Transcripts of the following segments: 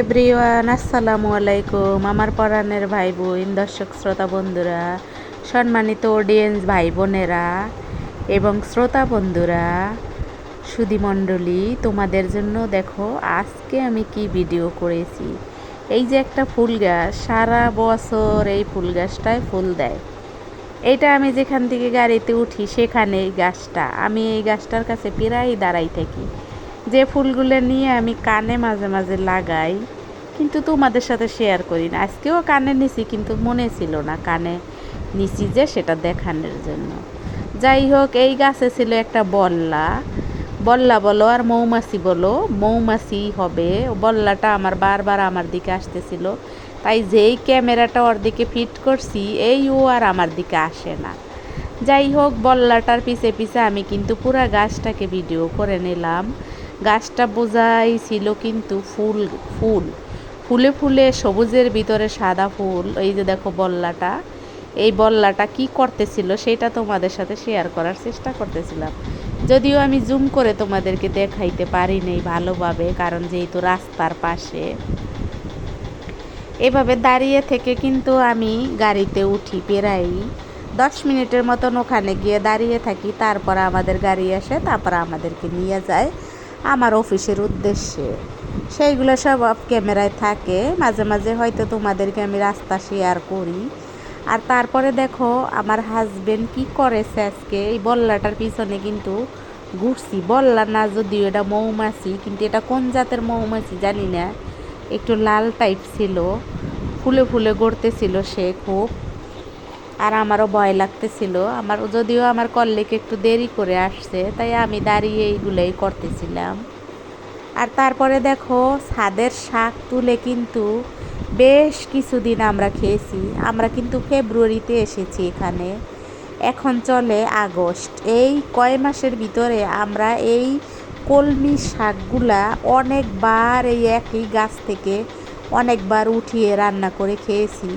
Everyone, আসসালামু আলাইকুম। আমার পরাণের ভাই বোন দর্শক, শ্রোতা, বন্ধুরা, সম্মানিত অডিয়েন্স ভাই বোনেরা এবং শ্রোতা বন্ধুরা সুধীমণ্ডলী তোমাদের জন্য দেখো আজকে আমি কি ভিডিও করেছি। এই যে একটা ফুল গাছ, সারা বছর এই ফুল গাছটায় ফুল দেয়। এটা আমি যেখান থেকে গাড়িতে উঠি, সেখানে এই গাছটা। আমি এই গাছটার কাছে প্রায় দাঁড়াই থাকি। যে ফুলগুলো নিয়ে আমি কানে মাঝে মাঝে লাগাই, কিন্তু তোমাদের সাথে শেয়ার করি না। আজকেও কানে নিছি, কিন্তু মনে ছিল না কানে নিছি যে সেটা দেখানোর জন্য। যাই হোক, এই গাছে ছিল একটা বল্লা। বল্লা বলো আর মৌমাছি বলো, মৌমাছি হবে। বল্লাটা আমার বারবার আমার দিকে আসতেছিল। তাই যেই ক্যামেরাটা ওর দিকে ফিট করছি, এই ও আর আমার দিকে আসে না। যাই হোক, বল্লাটার পিছে পিছে আমি কিন্তু পুরা গাছটাকে ভিডিও করে নিলাম। গাছটা বোঝাই ছিল কিন্তু ফুল ফুল, ফুলে ফুলে সবুজের ভিতরে সাদা ফুল, এই যে দেখো বল্লাটা, এই বল্লাটা কি করতেছিল সেটা তোমাদের সাথে শেয়ার করার চেষ্টা করতেছিলাম। যদিও আমি জুম করে তোমাদেরকে দেখাইতে পারি নাই ভালোভাবে, কারণ যেহেতু রাস্তার পাশে। এভাবে দাঁড়িয়ে থেকে কিন্তু আমি গাড়িতে উঠি পেরাই। দশ মিনিটের মতন ওখানে গিয়ে দাঁড়িয়ে থাকি, তারপর আমাদের গাড়ি আসে, তারপর আমাদেরকে নিয়ে যায়। আমার অফিসের উদ্দেশ্যে। সেইগুলো সব অফ ক্যামেরায় থাকে। মাঝে মাঝে হয়তো তোমাদেরকে আমি রাস্তা শেয়ার করি। আর তারপরে দেখো, আমার হাজবেন্ড কি করেছে আজকে? এই বল্লাটার পিছনে কিন্তু ঘুরছি। বল্লা না যদিও এটা মৌমাছি, কিন্তু এটা কোন জাতের মৌমাছি জানি না। একটু লাল টাইপ ছিল। ফুলে ফুলে গড়তেছিল সে খুব। আর আমারও ভয় লাগতেছিল। আমার যদিও আমার কল্লেকে একটু দেরি করে আসছে, তাই আমি দাঁড়িয়ে এইগুলোই করতেছিলাম। আর তারপরে দেখো, ছাদের শাক তুলে কিন্তু বেশ কিছুদিন আমরা খেয়েছি। আমরা কিন্তু ফেব্রুয়ারিতে এসেছি এখানে। এখন চলে আগস্ট। এই কয় মাসের ভিতরে আমরা এই কলমি শাকগুলা অনেকবার এই একই গাছ থেকে অনেকবার উঠিয়ে রান্না করে খেয়েছি।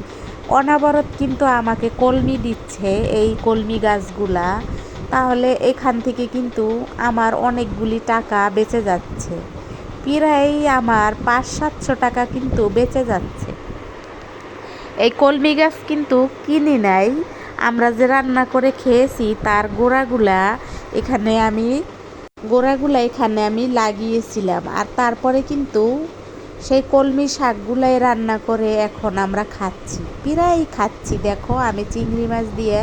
অনাবরত কিন্তু আমাকে কলমি দিচ্ছে এই কলমি গাছগুলা। তাহলে এখান থেকে কিন্তু আমার অনেকগুলি টাকা বেঁচে যাচ্ছে। প্রায় আমার পাঁচ সাতশো টাকা কিন্তু বেঁচে যাচ্ছে। এই কলমি গাছ কিন্তু কিনি নাই। আমরা যে রান্না করে খেয়েছি, তার গোড়াগুলা এখানে আমি, গোড়াগুলা এখানে আমি লাগিয়েছিলাম। আর তারপরে কিন্তু সেই কলমি শাকগুলাই রান্না করে এখন আমরা খাচ্ছি। প্রায় খাচ্ছি, দেখো, আমি চিংড়ি মাছ দিয়ে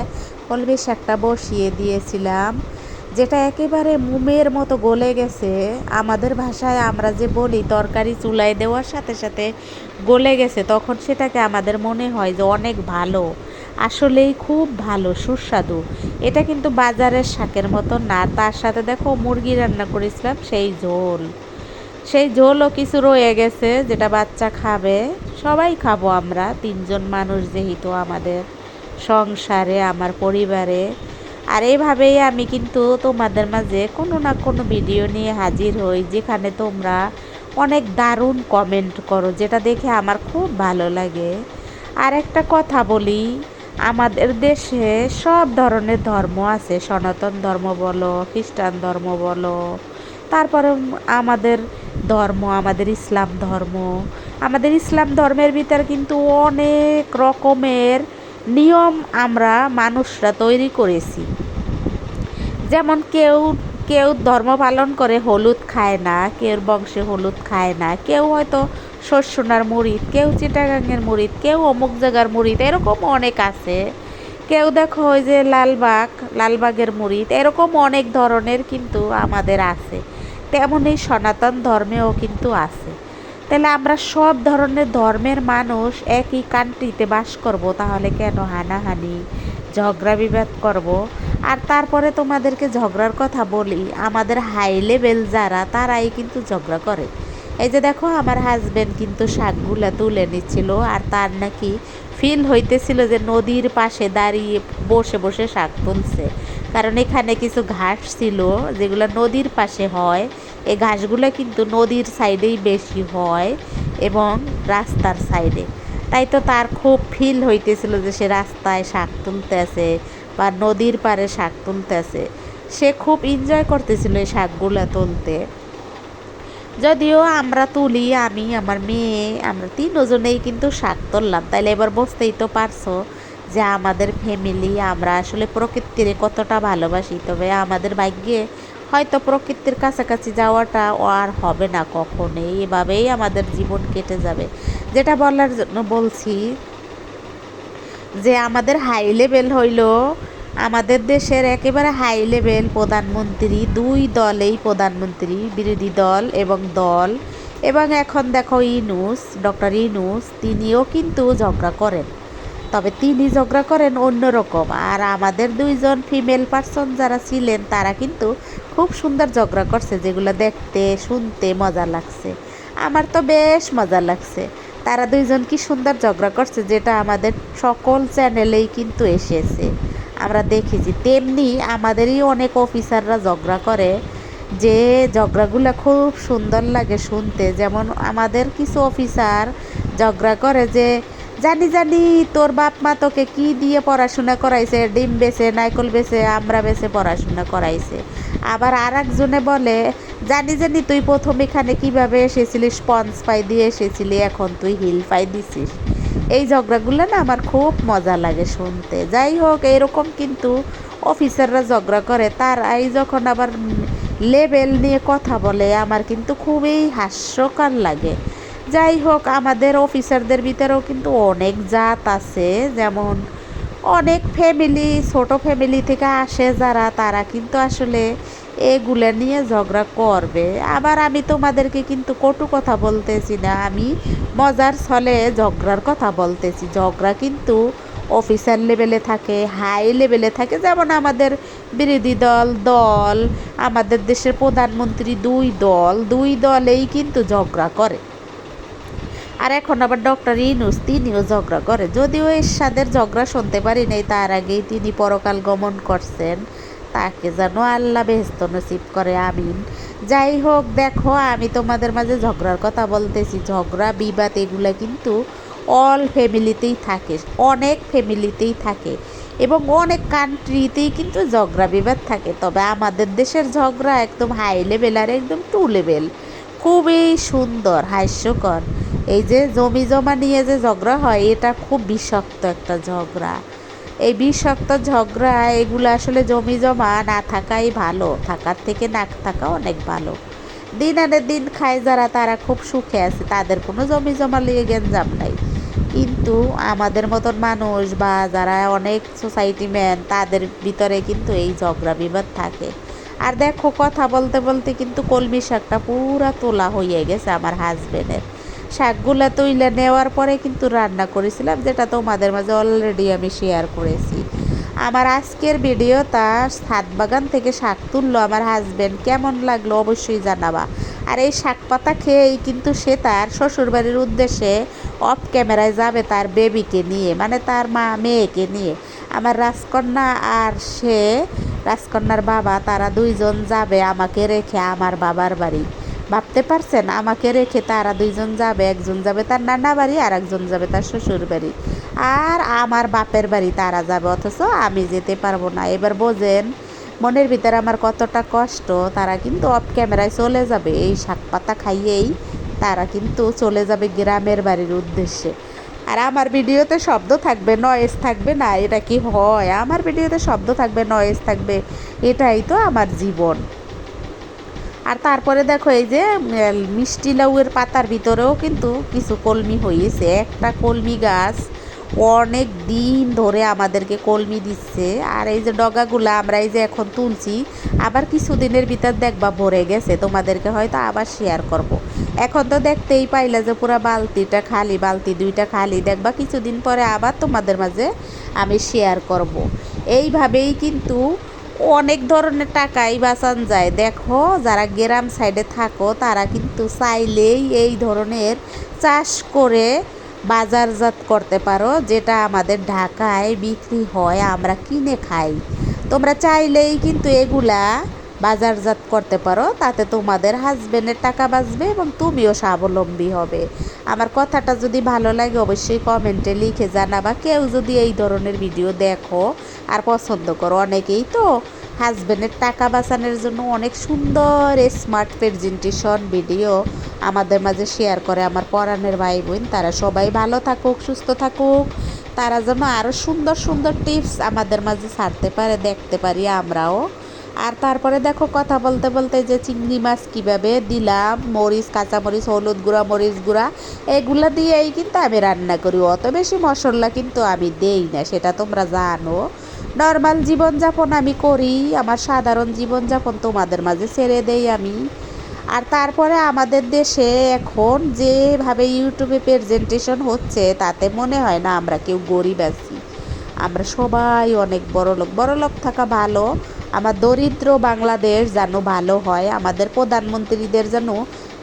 কলমি শাকটা বসিয়ে দিয়েছিলাম, যেটা একেবারে মুমের মতো গলে গেছে। আমাদের ভাষায় আমরা যে বলি, তরকারি চুলায় দেওয়ার সাথে সাথে গলে গেছে, তখন সেটাকে আমাদের মনে হয় যে অনেক ভালো। আসলেই খুব ভালো, সুস্বাদু। এটা কিন্তু বাজারের শাকের মতো না, তার সাথে দেখো, মুরগি রান্না করেছিলাম, সেই ঝোল। সেই ঝোলও কিছু রয়ে গেছে, যেটা বাচ্চা খাবে। সবাই খাব আমরা, তিনজন মানুষ যেহেতু আমাদের সংসারে, আমার পরিবারে। আর এইভাবেই আমি কিন্তু তোমাদের মাঝে কোনো না কোনো ভিডিও নিয়ে হাজির হই, যেখানে তোমরা অনেক দারুণ কমেন্ট করো, যেটা দেখে আমার খুব ভালো লাগে। আর একটা কথা বলি, আমাদের দেশে সব ধরনের ধর্ম আছে, সনাতন ধর্ম বলো, খ্রিস্টান ধর্ম বলো। তারপরে আমাদের ধর্ম, আমাদের ইসলাম ধর্ম। আমাদের ইসলাম ধর্মের ভিতর কিন্তু অনেক রকমের নিয়ম আমরা মানুষরা তৈরি করেছি। যেমন কেউ কেউ ধর্ম পালন করে হলুদ খায় না, কেউ বংশে হলুদ খায় না, কেউ হয়তো শস্যনার মুড়িদ কেউ চিটাগাঙের মুড়িদ কেউ অমুক জায়গার মুড়িদ এরকম অনেক আছে। কেউ দেখো ওই যে লালবাগ, লালবাগের মুড়িদ এরকম অনেক ধরনের কিন্তু আমাদের আছে। তেমনই সনাতন ধর্মেও কিন্তু আছে। তাহলে আমরা সব ধরনের ধর্মের মানুষ একই কান্ট্রিতে বাস করব, তাহলে কেন হানাহানি, ঝগড়া বিবাদ করব? আর তারপরে তোমাদেরকে ঝগড়ার কথা বলি, আমাদের হাই লেভেল যারা, তারাই কিন্তু ঝগড়া করে। এই যে দেখো, আমার হাজব্যান্ড কিন্তু শাকগুলা তুলে নিচ্ছিল, আর তার নাকি ফিল হইতেছিল যে নদীর পাশে দাঁড়িয়ে বসে বসে শাক তুলছে। কারণ এখানে কিছু ঘাস ছিল যেগুলো নদীর পাশে হয়। এই ঘাসগুলো কিন্তু নদীর সাইডেই বেশি হয় এবং রাস্তার সাইডে। তাই তো তার খুব ফিল হইতেছিল যে সে রাস্তায় শাক তুলতেছে বা নদীর পাড়ে শাক তুলতেছে। সে খুব এনজয় করতেছিল এই শাকগুলো তুলতে। যদিও আমরা তুলি, আমি, আমার মেয়ে, আমরা তিনজনেই কিন্তু শাক তুললাম। তাইলে এবার বুঝতেই তো পারছ যে আমাদের ফ্যামিলি আমরা আসলে প্রকৃতির কতটা ভালোবাসি। তবে আমাদের ভাগ্যে হয়তো প্রকৃতির কাছাকাছি যাওয়াটা আর হবে না কখনোই। এভাবেই আমাদের জীবন কেটে যাবে। যেটা বলার জন্য বলছি যে আমাদের হাই লেভেল হইল, আমাদের দেশের একেবারে হাই লেভেল প্রধানমন্ত্রী, দুই দলেই প্রধানমন্ত্রী, বিরোধী দল এবং দল। এবং এখন দেখো ইনুস, ডক্টর ইনুস, তিনিও কিন্তু ঝগড়া করেন। তবে তিনি ঝগড়া করেন অন্যরকম। আর আমাদের দুইজন ফিমেল পার্সন যারা ছিলেন, তারা কিন্তু খুব সুন্দর ঝগড়া করছে, যেগুলো দেখতে, শুনতে মজা লাগছে। আমার তো বেশ মজা লাগছে। তারা দুইজন কি সুন্দর ঝগড়া করছে, যেটা আমাদের সকল চ্যানেলেই কিন্তু এসেছে। আমরা দেখেছি তেমনি আমাদেরই অনেক অফিসাররা ঝগড়া করে, যে ঝগড়াগুলো খুব সুন্দর লাগে শুনতে। যেমন আমাদের কিছু অফিসার ঝগড়া করে যে জানি জানি, তোর বাপ মা তোকে কি দিয়ে পড়াশোনা করাইছে? ডিম বেছে, নাইকল বেছে আমরা বেছে পড়াশোনা করাইছে। আবার আর একজনে বলে, জানি জানি, তুই প্রথম এখানে কীভাবে এসেছিলি? স্পঞ্জ পাই দিয়ে এসেছিলি, এখন তুই হিল পাই দিছিস। এই ঝগড়াগুলো না আমার খুব মজা লাগে শুনতে। যাই হোক, এরকম কিন্তু অফিসাররা ঝগড়া করে। তার তারাই যখন আবার লেভেল নিয়ে কথা বলে, আমার কিন্তু খুবই হাস্যকর লাগে। যাই হোক, আমাদের অফিসারদের ভিতরেও কিন্তু অনেক জাত আছে। যেমন অনেক ফ্যামিলি ছোট ফ্যামিলি থেকে আসে যারা, তারা কিন্তু আসলে এগুলো নিয়ে ঝগড়া করবে। আবার আমি তোমাদেরকে কিন্তু কটু কথা বলতেছি না, আমি মজার ছলে ঝগড়ার কথা বলতেছি। ঝগড়া কিন্তু অফিসার লেভেলে থাকে হাই লেভেলে থাকে। যেমন আমাদের বিরোধী দল দল, আমাদের দেশের প্রধানমন্ত্রী দুই দল, দুই দলেই কিন্তু ঝগড়া করে। আর এখন আবার ডক্টর ইনুস তিনিও ঝগড়া করে। যদিও এরশাদের ঝগড়া শুনতে পারি নাই, তার আগেই তিনি পরকাল গমন করছেন। তাকে যেন আল্লাহ বেহস্ত নসিব করে, আমিন। যাই হোক, দেখো, আমি তোমাদের মাঝে ঝগড়ার কথা বলতেছি। ঝগড়া, বিবাদ, এগুলো কিন্তু অল ফ্যামিলিতেই থাকে, অনেক ফ্যামিলিতেই থাকে। এবং অনেক কান্ট্রিতেই কিন্তু ঝগড়া, বিবাদ থাকে। তবে আমাদের দেশের ঝগড়া একদম হাই লেভেল আর একদম টু লেভেল খুবই সুন্দর, হাস্যকর। এই যে জমি জমা নিয়ে যে ঝগড়া হয়, এটা খুব বিষাক্ত একটা ঝগড়া। এই বিষাক্ত ঝগড়া, এগুলো আসলে জমি জমা না থাকাই ভালো, থাকার থেকে না থাকা অনেক ভালো। দিন আনে দিন খায় যারা, তারা খুব সুখে আছে, তাদের কোনো জমি জমা নিয়ে গেঞ্জাম নাই। কিন্তু আমাদের মতন মানুষ বা যারা অনেক সোসাইটি ম্যান তাদের ভিতরে কিন্তু এই ঝগড়া বিবাদ থাকে। আর দেখো, কথা বলতে বলতে কিন্তু কলমি শাকটা পুরা তোলা হয়ে গেছে আমার হাজবেন্ডের শাকগুলা তুইলে নেওয়ার পরে কিন্তু রান্না করেছিলাম, যেটা তোমাদের মাঝে অলরেডি আমি শেয়ার করেছি। আমার আজকের ভিডিওটা ছাদ বাগান থেকে শাক তুললো আমার হাজব্যান্ড কেমন লাগল অবশ্যই জানাবা। আর এই শাক পাতা খেয়েই কিন্তু সে তার শ্বশুরবাড়ির উদ্দেশ্যে অফ ক্যামেরায় যাবে তার বেবিকে নিয়ে মানে তার মা, মেয়েকে নিয়ে। আমার রাজকন্যা আর সে, রাজকন্যার বাবা, তারা দুইজন যাবে আমাকে রেখে আমার বাবার বাড়ি। ভাবতে পারছেন আমাকে রেখে তারা দুইজন যাবে, একজন যাবে তার নানা বাড়ি আর একজন যাবে তার শ্বশুর বাড়ি। আর আমার বাপের বাড়ি তারা যাবে, অথচ আমি যেতে পারব না। এবার বোঝেন, মনের ভিতরে আমার কতটা কষ্ট, তারা কিন্তু অফ ক্যামেরায় চলে যাবে। এই শাক পাতা খাইয়েই তারা কিন্তু চলে যাবে গ্রামের বাড়ির উদ্দেশ্যে। আর আমার ভিডিওতে শব্দ থাকবে নয়েজ থাকবে না, এটা কি হয়? আমার ভিডিওতে শব্দ থাকবে নয়েজ থাকবে, এটাই তো আমার জীবন। আর তারপরে দেখো এই যে মিষ্টি লাউয়ের পাতার ভিতরেও কিন্তু কিছু কলমি হয়েছে একটা কলমি গাছ অনেক দিন ধরে আমাদেরকে কলমি দিচ্ছে আর এই যে ডগাগুলো আমরা এই যে এখন তুলছি, আবার কিছুদিনের ভিতর দেখবা ভরে গেছে তোমাদেরকে হয়তো আবার শেয়ার করব। এখন তো দেখতেই পাইলে যে পুরো বালতিটা খালি, বালতি দুইটা খালি দেখবা কিছুদিন পরে আবার তোমাদের মাঝে আমি শেয়ার করব। এইভাবেই কিন্তু অনেক ধরনের টাকাই বাঁচান যায়। দেখো, যারা গ্রাম সাইডে থাকো, তারা কিন্তু চাইলেই এই ধরনের চাষ করে বাজারজাত করতে পারো, যেটা আমাদের ঢাকায় বিক্রি হয়, আমরা কিনে খাই। তোমরা চাইলেই কিন্তু এগুলা বাজারজাত করতে পারো, তাতে তোমাদের হাজবেন্ডের টাকা বাঁচবে এবং তুমিও স্বাবলম্বী হবে। আমার কথাটা যদি ভালো লাগে, অবশ্যই কমেন্টে লিখে জানাবা, কেউ যদি এই ধরনের ভিডিও দেখো আর পছন্দ করো। অনেকেই তো হাজব্যান্ডের টাকা বাঁচানোর জন্য অনেক সুন্দর স্মার্ট প্রেজেন্টেশন ভিডিও আমাদের মাঝে শেয়ার করে। আমার পরাণের ভাই বোন তারা সবাই ভালো থাকুক, সুস্থ থাকুক। তারা যেন আরও সুন্দর সুন্দর টিপস আমাদের মাঝে ছাড়তে পারে, দেখতে পারি আমরাও। আর তারপরে দেখো কথা বলতে বলতে যে চিংড়ি মাছ কীভাবে দিলাম, মরিচ, কাঁচামরিচ, হলুদ গুঁড়া, মরিচ গুঁড়া, এগুলো দিয়েই কিন্তু আমি রান্না করি। অত বেশি মশলা কিন্তু আমি দেই না, সেটা তোমরা জানো। নর্মাল জীবনযাপন আমি করি, আমার সাধারণ জীবনযাপন তোমাদের মাঝে ছেড়ে দেই আমি। আর তারপরে আমাদের দেশে এখন যেভাবে ইউটিউবে প্রেজেন্টেশন হচ্ছে, তাতে মনে হয় না আমরা কেউ গরিব আছি। আমরা সবাই অনেক বড় লোক থাকা ভালো আমার দরিদ্র বাংলাদেশ যেন ভালো হয়, আমাদের প্রধানমন্ত্রীদের যেন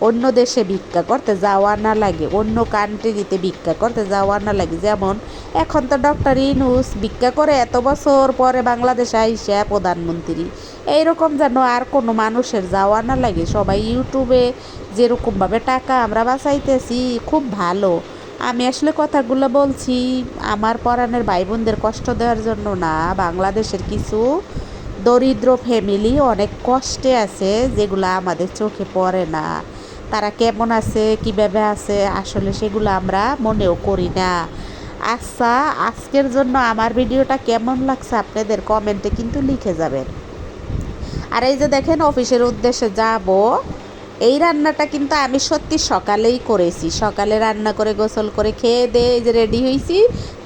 অন্য দেশে ভিক্ষা করতে যাওয়া না লাগে, অন্য কান্ট্রিতে ভিক্ষা করতে যাওয়া না লাগে। যেমন, এখন তো ডক্টর ইনুস ভিক্ষা করে এত বছর পরে বাংলাদেশে আইসা প্রধানমন্ত্রী। এইরকম যেন আর কোনো মানুষের যাওয়া না লাগে। সবাই ইউটিউবে যেরকমভাবে টাকা আমরা বাঁচাইতেছি, খুব ভালো। আমি আসলে কথাগুলো বলছি আমার পরাণের ভাই বোনদের কষ্ট দেওয়ার জন্য না, বাংলাদেশের কিছু দরিদ্র ফ্যামিলি অনেক কষ্টে আছে, যেগুলো আমাদের চোখে পড়ে না। তারা কেমন আছে, কীভাবে আছে, আসলে সেগুলো আমরা মনেও করি না। আচ্ছা আজকের জন্য আমার ভিডিওটা কেমন লাগছে আপনাদের কমেন্টে কিন্তু লিখে যাবেন। আর এই যে দেখেন, অফিসের উদ্দেশ্যে যাব। এই রান্নাটা কিন্তু আমি সত্যি সকালেই করেছি। সকালে রান্না করে, গোসল করে খেয়ে দিয়ে যে রেডি হয়েছি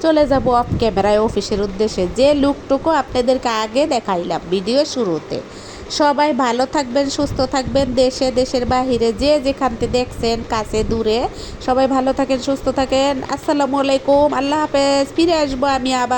চলে যাব অফ ক্যামেরায় অফিসের উদ্দেশ্যে। যে লুকটুকু আপনাদেরকে আগে দেখাইলাম ভিডিও শুরুতে। সবাই ভালো থাকবেন, সুস্থ থাকবেন, দেশে, দেশের বাহিরে, যে যেখানতে দেখছেন, কাছে, দূরে, সবাই ভালো থাকেন, সুস্থ থাকেন। আসসালামু আলাইকুম, আল্লাহ হাফেজ, ফিরে আসব আমি আবার।